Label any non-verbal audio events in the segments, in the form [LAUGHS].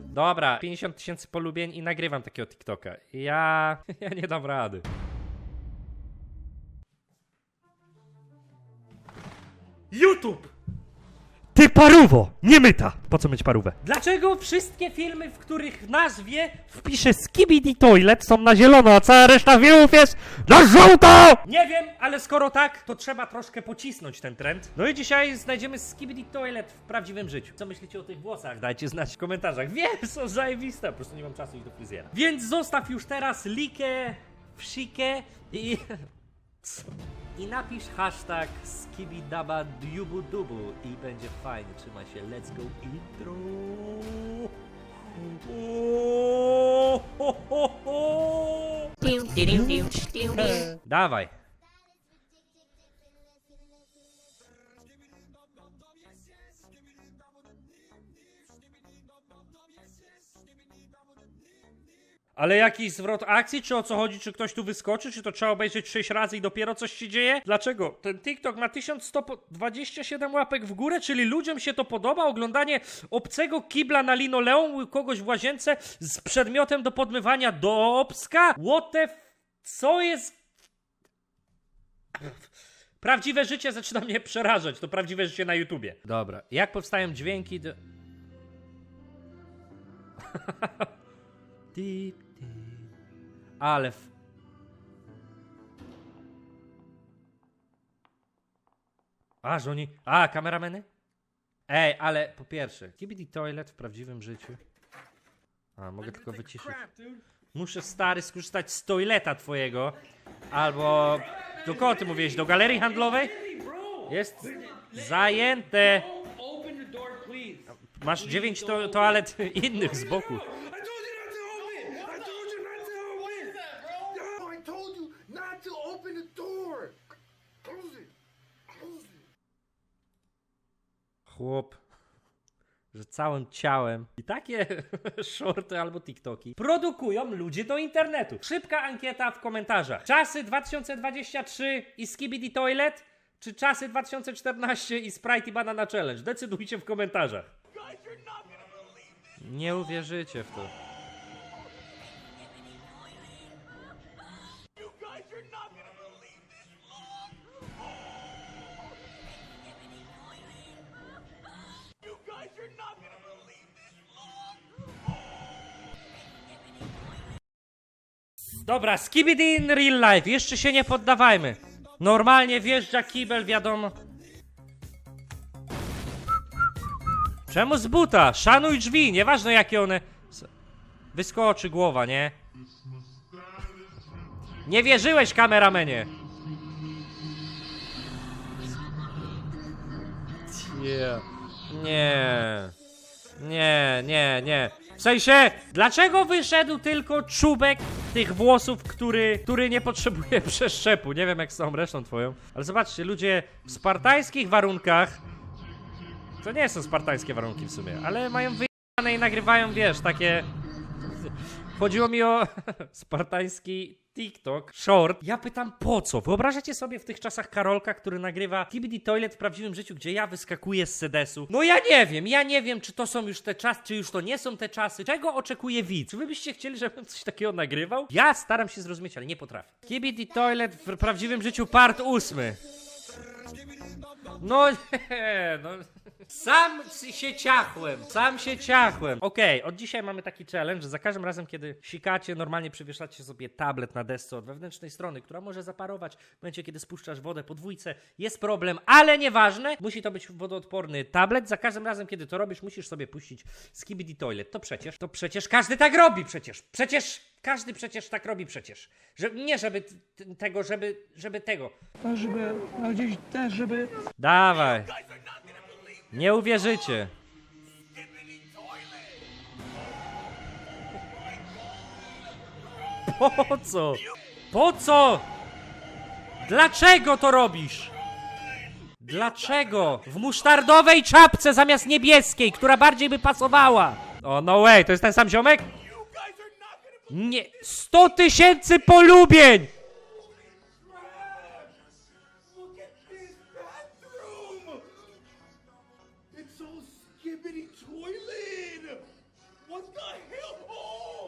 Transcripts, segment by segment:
Dobra, 50 tysięcy polubień i nagrywam takiego TikToka. Ja... [LAUGHS] ja nie dam rady. YouTube! Ty paruwo! Nie myta! Po co myć parówę? Dlaczego wszystkie filmy, w których w nazwie Wpiszę Skibidi Toilet są na zielono, a cała reszta filmów jest na żółto! Nie wiem, ale skoro tak, to trzeba troszkę pocisnąć ten trend. No i dzisiaj znajdziemy Skibidi Toilet w prawdziwym życiu. Co myślicie o tych włosach? Dajcie znać w komentarzach. Wiem, są zajebiste, po prostu nie mam czasu iść do fryzjera. Więc zostaw już teraz likę, wsikę i... [LAUGHS] I napisz hashtag skibidabadubudubu i będzie fajnie. Trzymaj się, let's go intro. O, ho, ho, ho. Dawaj. Ale jakiś zwrot akcji, czy o co chodzi, czy ktoś tu wyskoczy, czy to trzeba obejrzeć 6 razy i dopiero coś się dzieje? Dlaczego? Ten TikTok ma 1127 łapek w górę, czyli ludziom się to podoba, oglądanie obcego kibla na linoleum u kogoś w łazience z przedmiotem do podmywania do obska? What the f... Co jest... Prawdziwe życie zaczyna mnie przerażać, to prawdziwe życie na YouTubie. Dobra, jak powstają dźwięki do... [LAUGHS] Dip. Ale. W... A, że oni. A, kamerameny? Ej, ale po pierwsze, KBD Toilet w prawdziwym życiu. A, mogę tylko wyciszyć. Muszę stary skorzystać z toileta twojego. Albo. Do kogo ty mówiłeś? Do galerii handlowej? Jest zajęte. Masz dziewięć to toalet [LAUGHS] innych z boku. I told you not to open. I told you not to open. No, I told you not to open the door. Close it. Close it. Chłop, że całym ciałem i takie [LAUGHS] shorty albo TikToki produkują ludzie do internetu. Szybka ankieta w komentarzach. Czasy 2023 i Skibidi Toilet, czy czasy 2014 i Sprite i Banana Challenge? Decydujcie w komentarzach. Nie uwierzycie w to. Dobra, skibidi in real life, jeszcze się nie poddawajmy. Normalnie wjeżdża kibel, wiadomo. Czemu z buta? Szanuj drzwi, nieważne jakie one... Wyskoczy głowa, nie? Nie wierzyłeś, kameramenie! Nie. Nie. Nie, nie, nie. Sensie, dlaczego wyszedł tylko czubek tych włosów, który, który nie potrzebuje [LAUGHS] przeszczepu? Nie wiem jak z tą resztą twoją. Ale zobaczcie, ludzie w spartańskich warunkach. To nie są spartańskie warunki w sumie, ale mają wyjebane i nagrywają, wiesz, takie. Chodziło mi o [LAUGHS] spartański TikTok, short. Ja pytam po co? Wyobrażacie sobie w tych czasach Karolka, który nagrywa TBD Toilet w prawdziwym życiu, gdzie ja wyskakuję z sedesu? No ja nie wiem, ja nie wiem, czy to są już te czasy, czy już to nie są te czasy. Czego oczekuje widz? Czy wy byście chcieli, żebym coś takiego nagrywał? Ja staram się zrozumieć, ale nie potrafię. TBD Toilet w prawdziwym życiu part ósmy. No [LAUGHS] nie, no. Sam się ciachłem, sam się ciachłem. Okej, od dzisiaj mamy taki challenge, że za każdym razem, kiedy sikacie, normalnie przywieszacie sobie tablet na desce od wewnętrznej strony, która może zaparować w momencie, kiedy spuszczasz wodę po dwójce. Jest problem, ale nieważne. Musi to być wodoodporny tablet. Za każdym razem, kiedy to robisz, musisz sobie puścić Skibidi Toilet. To przecież, to przecież każdy tak robi przecież. Przecież każdy przecież tak robi przecież. Że, nie żeby t- tego, żeby, żeby tego. A żeby, a gdzieś też, żeby... Dawaj. Nie uwierzycie. Po co? Po co? Dlaczego to robisz? Dlaczego? W musztardowej czapce zamiast niebieskiej, która bardziej by pasowała. O, no way, to jest ten sam ziomek? Nie, 100 tysięcy polubień!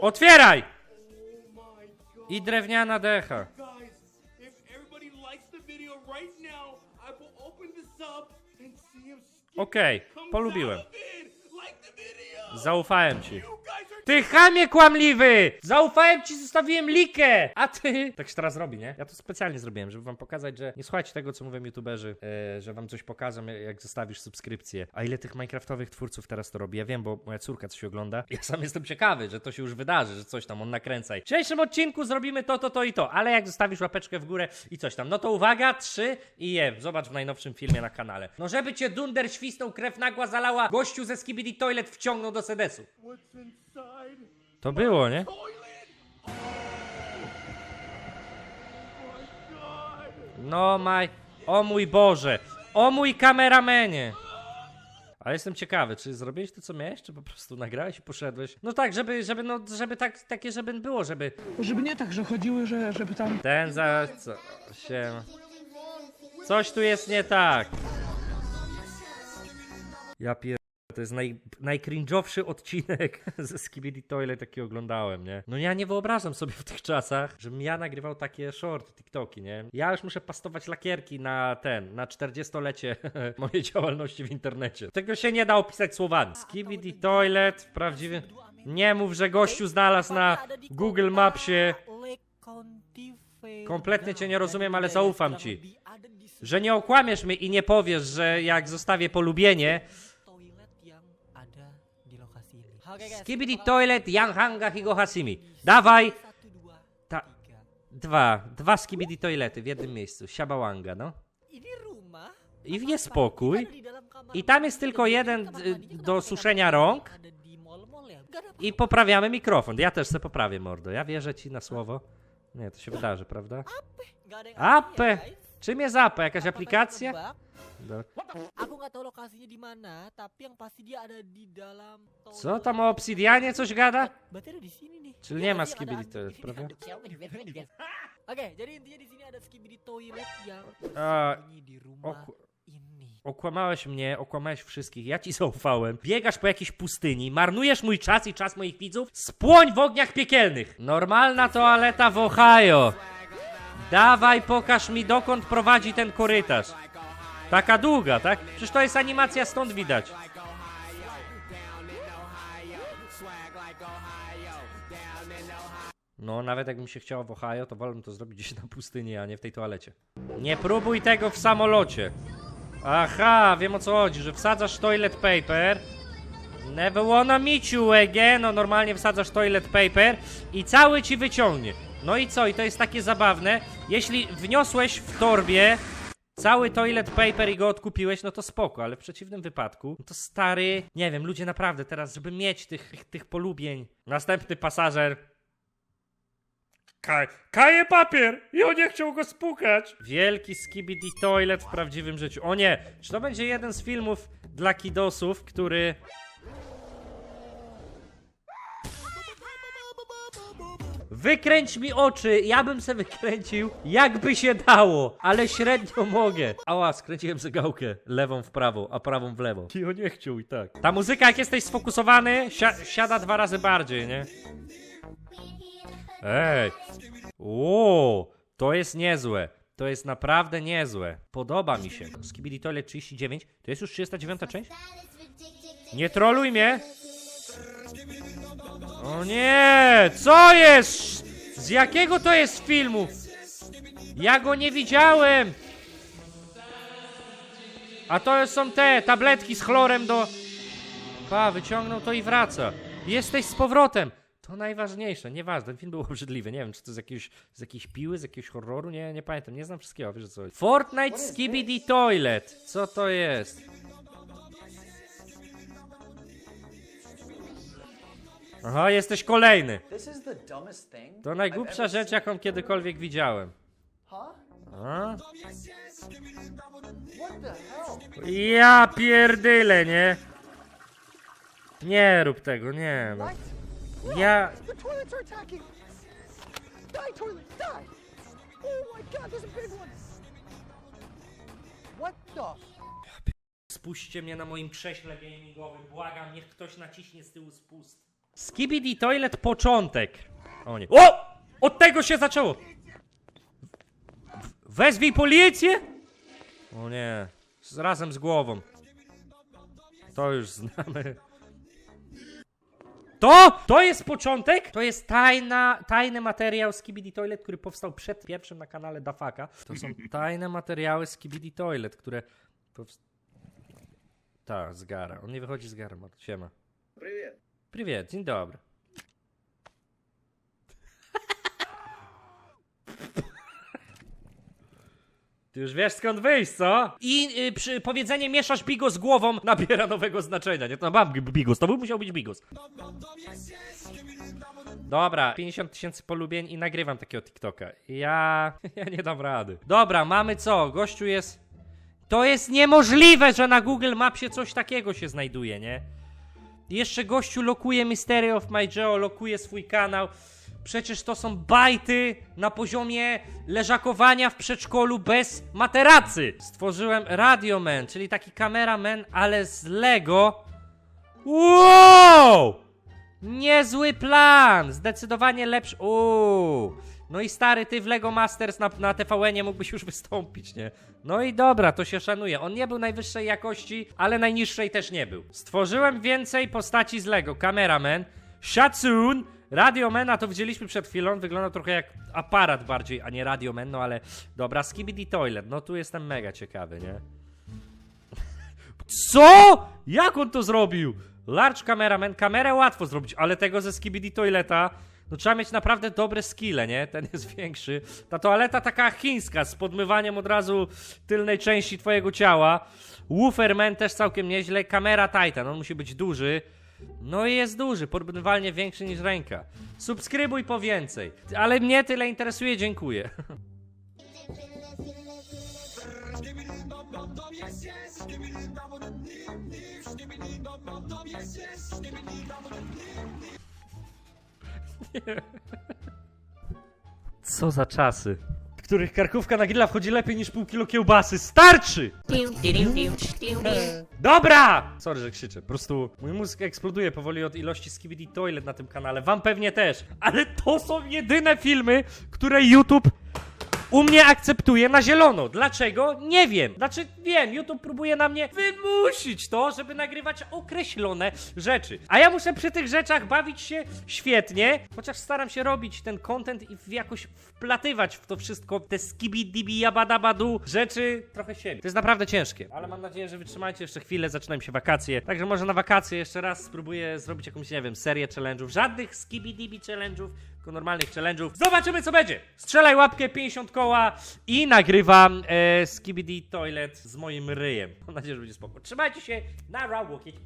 Otwieraj! I drewniana decha. Okej, okay, polubiłem. Zaufałem ci. Ty chamie kłamliwy! Zaufałem ci, zostawiłem likę! A ty... Tak się teraz robi, nie? Ja to specjalnie zrobiłem, żeby wam pokazać, że nie słuchajcie tego, co mówią youtuberzy, e, że wam coś pokażą, jak zostawisz subskrypcję. A ile tych minecraftowych twórców teraz to robi? Ja wiem, bo moja córka coś ogląda. Ja sam jestem ciekawy, że to się już wydarzy, że coś tam on nakręca. I W dzisiejszym odcinku zrobimy to, to, to i to, ale jak zostawisz łapeczkę w górę i coś tam, no to uwaga, trzy i je. Zobacz w najnowszym filmie na kanale. No żeby cię dunder świsnął, krew nagła zalała, gościu ze Skibidi Toilet wciągnął do sedesu. What's inside? To było, nie? No maj. O mój Boże. O mój kameramenie. Ale jestem ciekawy, czy zrobiłeś to, co miałeś, czy po prostu nagrałeś i poszedłeś? No tak, żeby, żeby, no, żeby tak, takie, żeby było, żeby Żeby nie tak, że chodziły, że żeby tam ten za... co się... Coś tu jest nie tak. Ja pier... To jest naj, odcinek [LAUGHS] ze Skibidi Toilet, jaki oglądałem, nie? No ja nie wyobrażam sobie w tych czasach, żebym ja nagrywał takie short TikToki, nie? Ja już muszę pastować lakierki na ten, na 40-lecie [LAUGHS] mojej działalności w internecie. Tego się nie da opisać słowami. Skibidi Toilet w prawdziwym... Nie mów, że gościu znalazł na Google Mapsie, Kompletnie cię nie rozumiem, ale zaufam ci. że nie okłamiesz mnie i nie powiesz, że jak zostawię polubienie, Skibidi Toilet Yang Hanga Higo Hasimi. Dawaj! Ta, dwa, dwa Skibidi Toilety w jednym miejscu. Siabałanga, no. I w niespokój. I tam jest tylko jeden do suszenia rąk. I poprawiamy mikrofon. Ja też se poprawię, mordo. Ja wierzę ci na słowo. Nie, to się wydarzy, prawda? Ape! Czym jest Ape? Jakaś aplikacja? Aku nggak tahu lokasinya di mana, tapi yang pasti dia ada di dalam. Co tam o obsydianie coś gada? Berarti ada di sini nih. Czyli nie ma? Ada skibidi ada- toilet, di sini prawda? ada- Oke, jadi intinya di sini ada skibidi toilet yang A, bersembunyi di rumah oku- ini. Okłamałeś mnie, okłamałeś wszystkich, ja ci zaufałem. Biegasz po jakiejś pustyni, marnujesz mój czas i czas moich widzów. Spłoń w ogniach piekielnych! Normalna toaleta w Ohio. Dawaj, pokaż mi dokąd prowadzi ten korytarz. Taka długa, tak? Przecież to jest animacja, stąd widać. No, nawet jakbym się chciał w Ohio, to wolę to zrobić gdzieś na pustyni, a nie w tej toalecie. Nie próbuj tego w samolocie. Aha, wiem o co chodzi, że wsadzasz toilet paper. Never wanna meet you again. No normalnie wsadzasz toilet paper i cały ci wyciągnie. No i co? I to jest takie zabawne. Jeśli wniosłeś w torbie cały toilet paper i go odkupiłeś, no to spoko, ale w przeciwnym wypadku, no to stary, nie wiem, ludzie naprawdę teraz, żeby mieć tych, tych, tych polubień. Następny pasażer. Kaj, kaje papier! I on nie chciał go spukać! Wielki skibidi toilet w prawdziwym życiu. O nie! Czy to będzie jeden z filmów dla kidosów, który... Wykręć mi oczy! Ja bym se wykręcił, jakby się dało, ale średnio mogę. Ała, skręciłem zegałkę lewą w prawo, a prawą w lewo. On nie chciał i tak. Ta muzyka, jak jesteś sfokusowany, si siada dwa razy bardziej, nie? Ej! O, to jest niezłe. To jest naprawdę niezłe. Podoba mi się. Skibidi Toilet 39. To jest już 39 część? Nie troluj mnie! O nie! Co jest? Z jakiego to jest filmu? Ja go nie widziałem! A to są te tabletki z chlorem do... Pa, wyciągnął to i wraca. Jesteś z powrotem. To najważniejsze, nieważne, ten film był [LAUGHS] obrzydliwy, nie wiem, czy to z jakiejś, z jakiejś piły, z jakiegoś horroru, nie, nie pamiętam, nie znam wszystkiego, wiesz co. Fortnite Skibidi Toilet, co to jest? Aha, jesteś kolejny. To najgłupsza rzecz, jaką kiedykolwiek widziałem. A? Ja pierdyle, nie? Nie rób tego, nie no. Ja... Toilet, die! Oh? Spuśćcie mnie na moim krześle gamingowym, błagam, niech ktoś naciśnie z tyłu spust. Skibidi Toilet początek. O nie. O! Od tego się zaczęło! W- Wezwij policję! O nie. Z, razem z głową. To już znamy. To! To jest początek! To jest tajna, tajny materiał z Kibidi Toilet, który powstał przed pierwszym na kanale Dafaka. To są tajne materiały z Kibidi Toilet, które powst... Tak, z gara. On nie wychodzi z gara, ma siema. Привет. Привет, dzień dobry. Ty już wiesz skąd wyjść, co? I y, przy powiedzenie mieszasz bigos z głową nabiera nowego znaczenia. Nie, to mam bigos, to by musiał być bigos. Dobra, 50 tysięcy polubień i nagrywam takiego TikToka. Ja... [LAUGHS] ja nie dam rady. Dobra, mamy co? Gościu jest... To jest niemożliwe, że na Google Mapsie coś takiego się znajduje, nie? Jeszcze gościu lokuje Mystery of My Geo, lokuje swój kanał. Przecież to są bajty na poziomie leżakowania w przedszkolu bez materacy. Stworzyłem Radioman, czyli taki kameraman, ale z Lego. Wow! Niezły plan! Zdecydowanie lepszy. Uuu. No i stary, ty w Lego Masters na, na TVN-ie mógłbyś już wystąpić, nie? No i dobra, to się szanuje. On nie był najwyższej jakości, ale najniższej też nie był. Stworzyłem więcej postaci z Lego. Cameraman, Shatsun, Radiomana to widzieliśmy przed chwilą. On wyglądał trochę jak aparat bardziej, a nie Radioman, no ale dobra. Skibidi Toilet, no tu jestem mega ciekawy, nie? [LAUGHS] Co? Jak on to zrobił? Large cameraman, kamerę łatwo zrobić, ale tego ze Skibidi Toileta, no trzeba mieć naprawdę dobre skille, nie? Ten jest [LAUGHS] większy. Ta toaleta taka chińska, z podmywaniem od razu tylnej części twojego ciała. Wooferman też całkiem nieźle. Kamera Titan, on musi być duży. No i jest duży, porównywalnie większy niż ręka. Subskrybuj po więcej. Ale mnie tyle interesuje, dziękuję. [LAUGHS] Co za czasy. W których karkówka na grilla wchodzi lepiej niż pół kilo kiełbasy. Starczy! Dobra! Sorry, że krzyczę. Po prostu mój mózg eksploduje powoli od ilości Skibidi Toilet na tym kanale. Wam pewnie też. Ale to są jedyne filmy, które YouTube u mnie akceptuje na zielono. Dlaczego? Nie wiem. Znaczy, wiem, YouTube próbuje na mnie wymusić to, żeby nagrywać określone rzeczy. A ja muszę przy tych rzeczach bawić się świetnie, chociaż staram się robić ten content i jakoś wplatywać w to wszystko, te skibidibi jabadabadu rzeczy trochę siebie. To jest naprawdę ciężkie, ale mam nadzieję, że wytrzymacie jeszcze chwilę, zaczynają się wakacje. Także może na wakacje jeszcze raz spróbuję zrobić jakąś, nie wiem, serię challenge'ów. Żadnych skibidibi challenge'ów, tylko normalnych challenge'ów. Zobaczymy, co będzie. Strzelaj łapkę, 50 koła i nagrywam e, Skibidi Toilet z moim ryjem. Mam nadzieję, że będzie spoko. Trzymajcie się, na Rawłokieć.